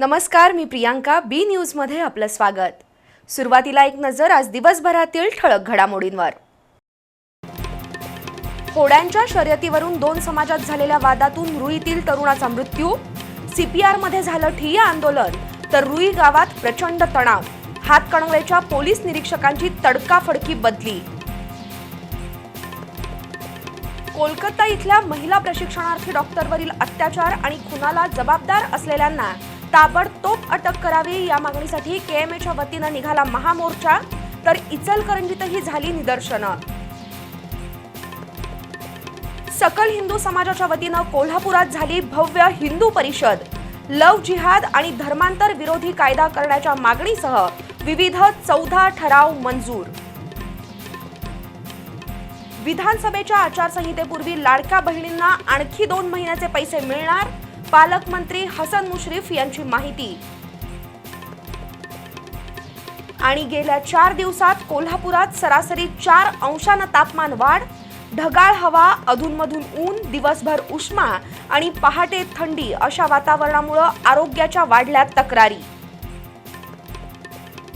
नमस्कार मी प्रियांका बी न्यूजमध्ये आपलं स्वागत. सुरुवातीला एक नजर आज दिवसभरातील ठळक घडामोडींवर. होड्यांच्या शर्यतीवरून दोन समाजात झालेल्या वादातून रुईतील तरुणाचा मृत्यू. सीपीआरमध्ये झालं ठिय्या आंदोलन तर रुई गावात प्रचंड तणाव. हातकणंगलेच्या पोलीस निरीक्षकांची तडकाफडकी बदली. कोलकाता इथल्या महिला प्रशिक्षणार्थी डॉक्टरवरील अत्याचार आणि खुनाला जबाबदार असलेल्यांना ताबडतोब अटक करावी या मागणीसाठी केएमएच्या वतीनं निघाला महामोर्चा. तर इचलकरंजीतही झाली निदर्शनं. सकल हिंदू समाजाच्या वतीनं कोल्हापुरात झाली भव्य हिंदू परिषद. लव जिहाद आणि धर्मांतर विरोधी कायदा करण्याच्या मागणीसह विविध चौदा ठराव मंजूर. विधानसभेच्या आचारसंहितेपूर्वी लाडक्या बहिणींना आणखी दोन महिन्याचे पैसे मिळणार? पालकमंत्री हसन मुश्रीफ यांची माहिती. आणि गेल्या चार दिवसात कोल्हापुरात सरासरी चार अंशानं तापमान वाढ ढगाळ हवा अधूनमधून ऊन दिवसभर उष्मा आणि पहाटे थंडी अशा वातावरणामुळं आरोग्याच्या वाढल्या तक्रारी.